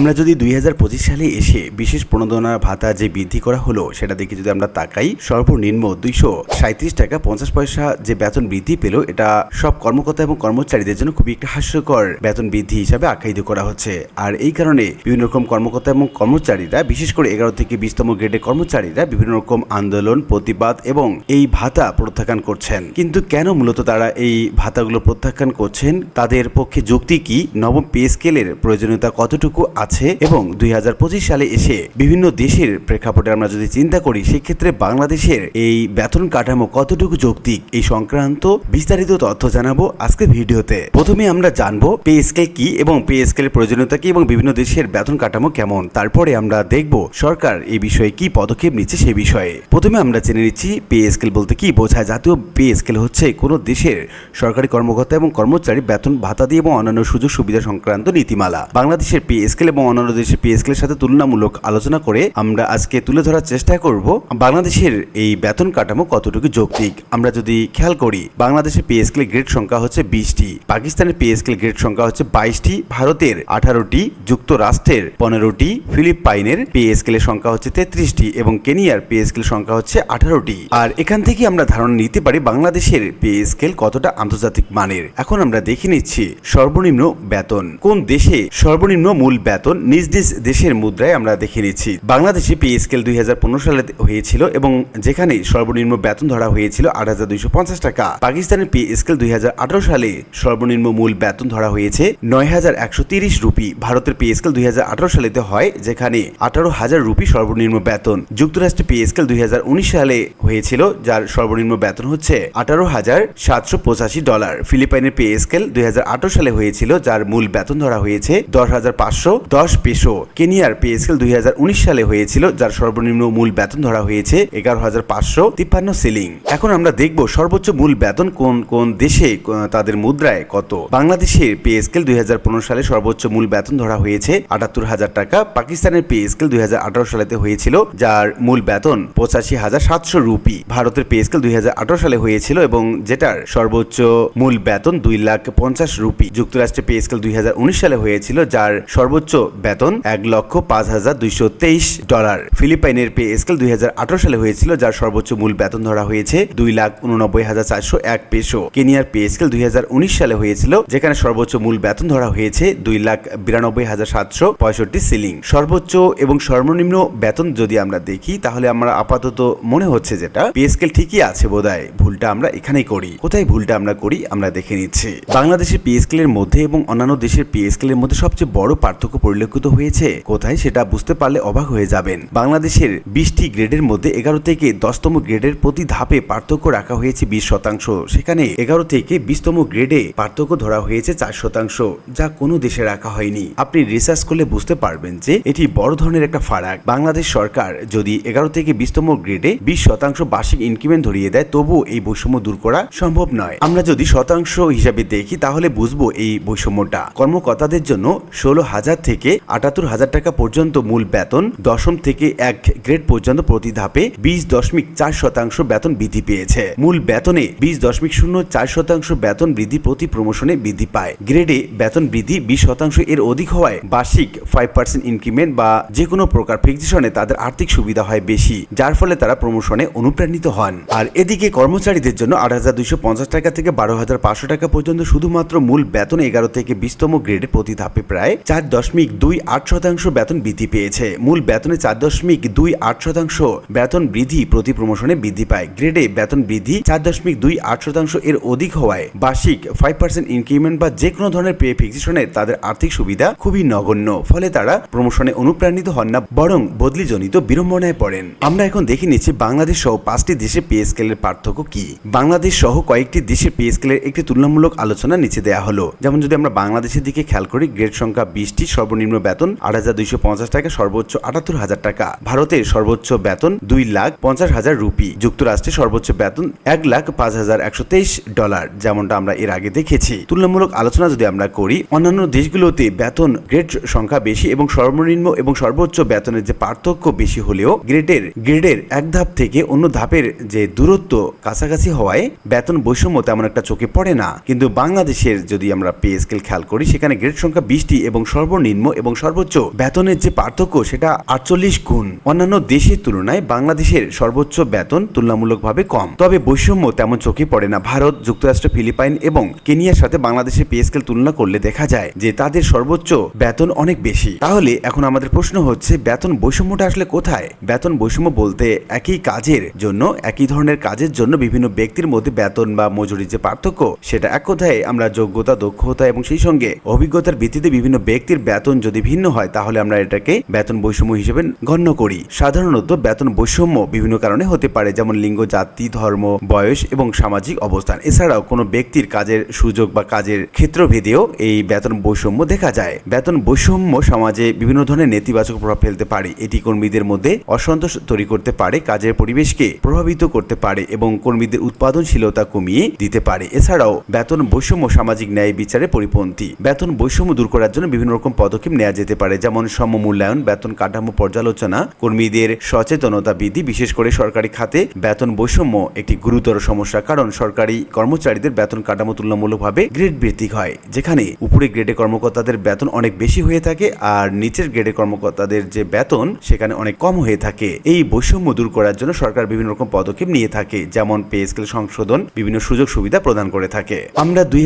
আমরা যদি দুই হাজার পঁচিশ সালে এসে বিশেষ প্রণোদনা ভাতা যে বৃদ্ধি করা হলো, সেটা দেখে যদি আমরা তাকাই, সর্বনিম্ন দুইশো সাঁত্রিশ টাকা পঞ্চাশ পয়সা যে বেতন বৃদ্ধি পেল, এটা সব কর্মকর্তা এবং কর্মচারীদের জন্য খুবই একটা হাস্যকর বেতন বৃদ্ধি হিসাবে আখ্যায়িত করা হচ্ছে। আর এই কারণে বিভিন্ন রকম কর্মকর্তা এবং কর্মচারীরা, বিশেষ করে এগারো থেকে বিশতম গ্রেডের কর্মচারীরা বিভিন্ন রকম আন্দোলন, প্রতিবাদ এবং এই ভাতা প্রত্যাখ্যান করছেন। কিন্তু কেন মূলত তারা এই ভাতাগুলো প্রত্যাখ্যান করছেন? তাদের পক্ষে যুক্তি কি? নবম পে স্কেলের প্রয়োজনীয়তা কতটুকু আছে? এবং দুই হাজার পঁচিশ সালে এসে বিভিন্ন দেশের প্রেক্ষাপটে আমরা যদি চিন্তা করি, সেক্ষেত্রে বাংলাদেশের এই বেতন কাঠামো কতটুকু যৌক্তিক, এই সংক্রান্ত বিস্তারিত তথ্য জানাব আজকের ভিডিওতে। প্রথমে আমরা জানব পে স্কেল কি এবং পে স্কেলের প্রয়োজনীয়তা কি এবং বিভিন্ন দেশের বেতন কাঠামো কেমন। তারপরে আমরা দেখব সরকার এই বিষয়ে কি পদক্ষেপ নিচ্ছে সে বিষয়ে। প্রথমে আমরা জেনে নিচ্ছি পে স্কেল বলতে কি বোঝায়। জাতীয় পে স্কেল হচ্ছে কোনো দেশের সরকারি কর্মকর্তা এবং কর্মচারী বেতন ভাতা দিয়ে এবং অন্যান্য সুযোগ সুবিধা সংক্রান্ত নীতিমালা। বাংলাদেশের পে স্কেল এবং অন্যান্য দেশের পে স্কেলের সাথে তুলনামূলক আলোচনা করে আমরা আজকে তুলে ধরার চেষ্টা করব বাংলাদেশের এই বেতন কাঠামো কতটুকু যৌক্তিক? আমরা যদি খেয়াল করি, বাংলাদেশের পে গ্রেড সংখ্যা হচ্ছে বিশটি, পাকিস্তানের পে গ্রেড সংখ্যা হচ্ছে বাইশটি, ভারতের আঠারোটি, যুক্তরাষ্ট্রের পনেরোটি, ফিলিপাইনের পে স্কেলের সংখ্যা হচ্ছে তেত্রিশটি এবং কেনিয়ার পে সংখ্যা হচ্ছে আঠারোটি। আর এখান থেকে আমরা ধারণা নিতে পারি বাংলাদেশের পে স্কেল কতটা আন্তর্জাতিক মানের। এখন আমরা দেখে নিচ্ছি সর্বনিম্ন বেতন। কোন দেশে সর্বনিম্ন মূল বেতন? নিজ নিজ দেশের মুদ্রায় আমরা দেখে নিচ্ছি। বাংলাদেশে পে স্কেল দুই সালে হয়েছিল এবং যেখানে সর্বনিম্ন বেতন ধরা হয়েছিল আট হাজার দুইশো পঞ্চাশ টাকা। পাকিস্তানের পে স্কেল দুই সালে সর্বনিম্ন মূল বেতন ধরা হয়েছে নয় হাজার একশো তিরিশ রুপি। ভারতের পে স্কেল দুই সালেতে হয়, যেখানে আঠারো হাজার রুপি সর্বনিম্ন বেতন। যুক্তরাষ্ট্রের পে স্কেল দুই সালে হয়েছিল, যার সর্বনিম্ন বেতন হচ্ছে আঠারো হাজার সাতশো পঁচাশি ডলার। ফিলিপাইনের পে স্কেল দুই সালে হয়েছিল, যার মূল বেতন ধরা হয়েছে দশ হাজার পাঁচশো দশ পেশো কেনিয়ার পে স্কেল দুই সালে হয়েছিল, যার সর্বনিম্ন মূল বেতন ধরা হয়েছে এগারো হাজার পাঁচশো তিপ্পান্ন সিলিং। এখন আমরা দেখব সর্বোচ্চ মূল বেতন কোন কোন দেশে তাদের মুদ্রায় কত। বাংলাদেশের পে স্কেল দুই সালে সর্বোচ্চ মূল বেতন ধরা হয়েছে আটাত্তর হাজার টাকা। পাকিস্তানের পে স্কেল দুই সালেতে হয়েছিল, যার মূল বেতন পঁচাশি হাজার সাতশো রুপি। ভারতের পে স্কেল দুই হাজার আঠারো সালে হয়েছিল এবং যেটার সর্বোচ্চ মূল বেতন দুই লাখ পঞ্চাশ রুপি। যুক্তরাষ্ট্রের পে স্কেল দুই হাজার উনিশ সালে হয়েছিল, যার সর্বোচ্চ বেতন এক লক্ষ পাঁচ হাজার দুইশো তেইশ ডলার। ফিলিপাইনের পে স্কেল দুই সালে হয়েছিল, যার সর্বোচ্চ মূল বেতন ধরা হয়েছে দুই লাখ উননব্বই হাজার চারশো এক পেশো কেনিয়ার পে স্কেল দুই সালে হয়েছিল, যেখানে সর্বোচ্চ মূল বেতন ধরা হয়েছে দুই লাখ বিরানব্বই হাজার সাতশো পঁয়ষট্টি সিলিং। সর্বোচ্চ এবং সর্বনিম্ন বেতন যদি আমরা দেখি, তাহলে আমরা আপাতত মনে হচ্ছে যেটা, পে স্কেল ঠিকই আছে বোধহয়। ভুলটা আমরা এখানেই করি। কোথায় ভুলটা আমরা করি, আমরা দেখে নিচ্ছি। বাংলাদেশের পে স্কেলের মধ্যে এবং অন্যান্য দেশের পে স্কেলের মধ্যে সবচেয়ে বড় পার্থক্য পরিলক্ষিত হয়েছে। কোথায় সেটা বুঝতে পারলে অবাক হয়ে যাবেন। বাংলাদেশের বিশটি গ্রেডের মধ্যে এগারো থেকে দশতম গ্রেডের প্রতি ধাপে পার্থক্য রাখা হয়েছে বিশ শতাংশ। সেখানে এগারো থেকে বিশতম গ্রেডে পার্থক্য ধরা হয়েছে চার শতাংশ, যা কোনো দেশে রাখা হয়নি। আপনি রিসার্চ করলে বুঝতে পারবেন যে এটি বড় ধরনের একটা ফারাক। বাংলাদেশ সরকার যদি এগারো থেকে বিশতম গ্রেডে বিশ শতাংশ বার্ষিক ইনক্রিমেন্ট ধরিয়ে দেয়, তবুও এই বৈষম্য দূর করা সম্ভব নয়। আমরা যদি শতাংশ হিসাবে দেখি, তাহলে বুঝব এই বৈষম্যটা। কর্মকর্তাদের জন্য ষোলো হাজার থেকে আটাত্তর হাজার টাকা পর্যন্ত মূল বেতন, দশম থেকে এক গ্রেড পর্যন্ত প্রতি ধাপে বিশ দশমিক চার শতাংশ বেতন বৃদ্ধি পেয়েছে। মূল বেতনে বিশ দশমিক শূন্য চার শতাংশ বেতন বৃদ্ধি প্রতি প্রমোশনে বৃদ্ধি পায়। গ্রেডে বেতন বৃদ্ধি বিশ শতাংশ এর অধিক হওয়ায় বার্ষিক ফাইভ পার্সেন্ট ইনক্রিমেন্ট বা যে কোনো প্রকার ফিক্সেশনে তাদের আর্থিক সুবিধা হয় বেশি, যার ফলে তারা প্রমোশনে অনুপ্রাণিত হন। আর এদিকে কর্মচারীদের জন্য আট হাজার দুইশো পঞ্চাশ টাকা থেকে বারো হাজার পাঁচশো টাকা পর্যন্ত শুধুমাত্র মূল বেতন এগারো থেকে বিশতম গ্রেডে প্রতি ধাপে প্রায় চার দশমিক দুই আট শতাংশ বেতন বৃদ্ধি পেয়েছে। মূল বেতনে চার দশমিক দুই আট শতাংশ বেতন বৃদ্ধি প্রতি প্রমোশনে বৃদ্ধি পায়। গ্রেডে বেতন বৃদ্ধি চার দশমিক দুই আট শতাংশ এর অধিক হওয়ায় বার্ষিক ফাইভ পার্সেন্ট ইনক্রিমেন্ট বা যে কোনো ধরনের পে ফিক্সেশনের তাদের আর্থিক সুবিধা খুবই নগণ্য। ফলে তারা প্রমোশনে অনুপ্রাণিত হন না, বরং বদলিজনিত বিড়ম্বনায় পড়েন। আমরা এখন দেখে নিচ্ছি বাংলাদেশ সহ পাঁচটি দেশে পে স্কেলের পার্থক্য কি। বাংলাদেশ সহ কয়েকটি দেশের পে স্কেলের একটি তুলনামূলক আলোচনা নিচে দেওয়া হলো। যেমন যদি আমরা বাংলাদেশের দিকে খেয়াল করি গ্রেড সংখ্যা বিশটি, সর্বনিম্ন বেতন আট হাজার দুইশো পঞ্চাশ টাকা, সর্বোচ্চ আটাত্তর হাজার টাকা। ভারতের সর্বোচ্চ বেতন দুই লাখ পঞ্চাশ হাজার রুপি। যুক্তরাষ্ট্রের সর্বোচ্চ বেতন এক লাখ পাঁচ হাজার একশো তেইশ ডলার, যেমনটা আমরা এর আগে দেখেছি। তুলনামূলক আলোচনা যদি আমরা করি, অন্যান্য দেশগুলোতে বেতন গ্রেড সংখ্যা বেশি এবং সর্বনিম্ন এবং সর্বোচ্চ বেতনের যে পার্থক্য বেশি হলেও গ্রেডের গ্রেডের এক ধাপ থেকে অন্য ধাপের যে দূরত্ব কাছাকাছি হওয়ায় বেতন বৈষম্য তেমন একটা চোখে পড়ে না। কিন্তু বাংলাদেশের যদি আমরা পে স্কেল খেয়াল করি, সেখানে গ্রেড সংখ্যা বিশটি এবং সর্বনিম্ন এবং সর্বোচ্চ বেতনের যে পার্থক্য সেটা আটচল্লিশ গুণ। অন্যান্য দেশের তুলনায় বাংলাদেশের সর্বোচ্চ বেতন তুলনামূলকভাবে কম। তবে বৈষম্য তেমন চোখে পড়ে না। ভারত, যুক্তরাষ্ট্র, ফিলিপাইন এবং কেনিয়ার সাথে বাংলাদেশের পে স্কেল তুলনা করলে দেখা যায় যে তাদের সর্বোচ্চ বেতন অনেক বেশি। তাহলে এখন আমাদের প্রশ্ন হচ্ছে, বেতন বৈষম্যটা আসলে কোথায়? বেতন বৈষম্য বলতে একই কাজের জন্য, একই ধরনের কাজের জন্য বিভিন্ন ব্যক্তির মধ্যে বেতন বা মজুরির যে পার্থক্য, সেটা এক কথায় আমরা যোগ্যতা, দক্ষতা এবং সেই সঙ্গে অভিজ্ঞতার ভিত্তিতে বিভিন্ন ব্যক্তির বেতন যদি ভিন্ন হয়, তাহলে আমরা এটাকে বেতন বৈষম্য হিসেবে গণ্য করি। সাধারণত বেতন বৈষম্য বিভিন্ন কারণে হতে পারে, যেমন লিঙ্গ, জাতি, ধর্ম, বয়স এবং সামাজিক অবস্থান। এছাড়াও কোনো ব্যক্তির কাজের সুযোগ বা কাজের ক্ষেত্রভেদেও এই বেতন বৈষম্য দেখা যায়। বেতন বৈষম্য সমাজে বিভিন্ন ধরনের নেতিবাচক প্রভাব ফেলতে পারে। এটি কর্মীদের মধ্যে অসন্তোষ তৈরি করতে পারে, কাজের পরিবেশকে প্রভাবিত করতে পারে এবং কর্মীদের উৎপাদনশীলতা কমিয়ে দিতে পারে। এছাড়াও বেতন বৈষম্য সামাজিক ন্যায় বিচারে পরিপন্থী। বেতন বৈষম্য দূর করার জন্য বিভিন্ন রকম পদক্ষেপ নেওয়া যেতে পারে, যেমন সমমূল্যায়ন, বেতন কাঠামো পর্যালোচনা, কর্মীদের সচেতনতা বৃদ্ধি, বিশেষ করে সরকারি খাতে বেতন বৈষম্য একটি গুরুতর সমস্যা, কারণ সরকারি কর্মচারীদের বেতন কাঠামো তুলনামূলকভাবে গ্রেড ভিত্তিক হয়, যেখানে উপরে গ্রেডে কর্মকর্তাদের বেতন অনেক বেশি হয়ে থাকে আর নিচের গ্রেডে কর্মকর্তাদের যে বেতন, সেখানে অনেক কম হয়ে থাকে। এই বৈষম্য দূর করার জন্য সরকার বিভিন্ন রকম পদক্ষেপ নিয়ে থাকে, যেমন পে স্কেল সংশোধন, বিভিন্ন সুযোগ সুবিধা প্রদান করে থাকে। আমরা দুই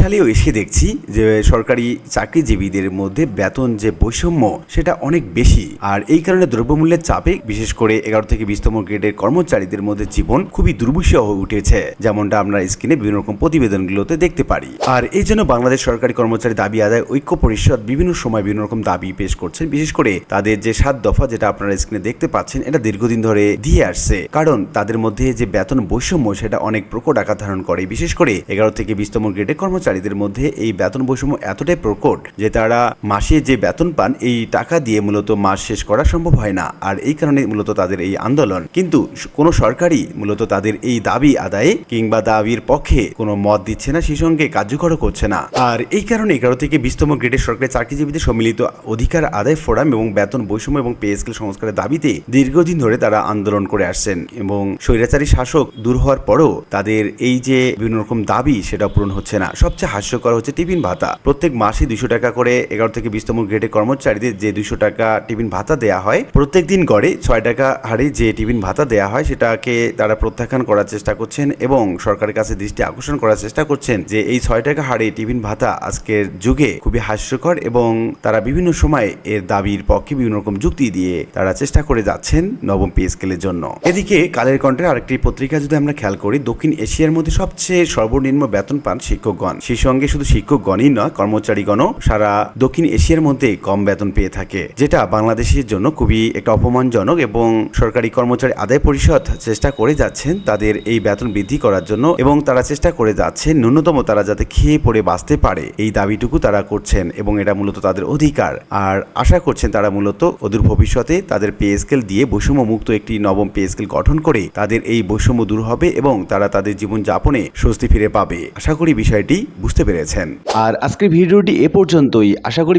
সালেও এসে দেখছি যে সরকারি চাকরিজীবীদের মধ্যে বেতন যে বৈষম্য, সেটা অনেক বেশি। আর এই কারণে দ্রব্যমূল্যের চাপে, বিশেষ করে এগারো থেকে বিশতম গ্রেডের কর্মচারীদের মধ্যে জীবন খুবই দুর্বিষহ হয়ে উঠেছে, যেমনটা আমরা স্ক্রিনে বিভিন্ন রকম প্রতিবেদনগুলোতে দেখতে পারি। আর এই জন্য বাংলাদেশ সরকারি কর্মচারী দাবি আদায়, ঐক্য পরিষদ বিভিন্ন সময় বিভিন্ন রকম দাবি পেশ করছেন বিশেষ করে তাদের যে সাত দফা, যেটা আপনারা স্ক্রিনে দেখতে পাচ্ছেন, এটা দীর্ঘদিন ধরে দিয়ে আসছে। কারণ তাদের মধ্যে যে বেতন বৈষম্য, সেটা অনেক প্রকট আকার ধারণ করে। বিশেষ করে এগারো থেকে বিশতম গ্রেডের কর্মচারীদের মধ্যে এই বেতন বৈষম্য এতটাই প্রকট যে তারা মাসে যে বেতন পান, এই টাকা দিয়ে মূলত মাস শেষ করা সম্ভব হয় না। আর এই কারণে মূলত তাদের এই আন্দোলন। কিন্তু কোনো সরকারই মূলত তাদের এই দাবি আদায়ে কিংবা দাবির পক্ষে কোনো মত দিচ্ছে না সেই সঙ্গে কার্যকর করছে না। আর এই কারণে এগারো থেকে বিশতম গ্রেডের সরকারি চাকরিজীবীদের সম্মিলিত অধিকার আদায় ফোরাম এবং বেতন বৈষম্য এবং পে স্কেল সংস্কারের দাবিতে দীর্ঘদিন ধরে তারা আন্দোলন করে আসছেন এবং স্বৈরাচারী শাসক দূর হওয়ার পরও তাদের এই যে বিভিন্ন রকম দাবি সেটা পূরণ হচ্ছে না। সবচেয়ে হাস্যকর হচ্ছে টিফিন ভাতা। প্রত্যেক মাসে দুশো টাকা করে এগারো থেকে বিশতম গ্রেডের কর্মচারীদের যে দুশো টাকা টিফিন ভাতা দেওয়া হয় প্রত্যেক দিন গড়ে ছয় টাকা হারে যে টিফিন ভাতা দেওয়া হয়, সেটাকে তারা প্রত্যাখ্যান করার চেষ্টা করছেন এবং সরকারের কাছে দৃষ্টি আকর্ষণ করার চেষ্টা করছেন যে এই ছয় টাকা হারে টিফিন ভাতা আজকের যুগে খুবই হাস্যকর এবং তারা বিভিন্ন সময় এর দাবির পক্ষে বিভিন্ন রকম যুক্তি দিয়ে তারা চেষ্টা করে যাচ্ছেন নবম পে স্কেলের জন্য। এদিকে কালের কণ্ঠের আরেকটি পত্রিকা যদি আমরা খেয়াল করি, দক্ষিণ এশিয়ার মধ্যে সবচেয়ে সর্বনিম্ন বেতন পান শিক্ষকগণ। সেই সঙ্গে শুধু শিক্ষকগণই নয়, কর্মচারীগণও সারা দক্ষিণ এশিয়ার মধ্যে কম বেতন পেয়ে থাকে, যেটা বাংলাদেশের জন্য খুবই একটা অপমানজনক এবং সরকারি কর্মচারী আদায় পরিষদ চেষ্টা করে যাচ্ছেন তাদের এই বেতন বৃদ্ধি করার জন্য এবং তারা চেষ্টা করে যাচ্ছেন ন্যূনতম তারা যাতে খেয়ে পড়ে বাঁচতে পারে। এই দাবিটুকু তারা করছেন এবং এটা মূলত তাদের অধিকার। আর আশা করছেন তারা মূলত অদূর ভবিষ্যতে তাদের পে স্কেল দিয়ে বৈষম্য মুক্ত একটি নবম পে স্কেল গঠন করে তাদের এই বৈষম্য দূর হবে এবং তারা তাদের জীবন যাপনে স্বস্তি ফিরে পাবে। আশা করি বিষয়টি বুঝতে পেরেছেন। আর আজকের ভিডিওটি এ পর্যন্তই। আশা করি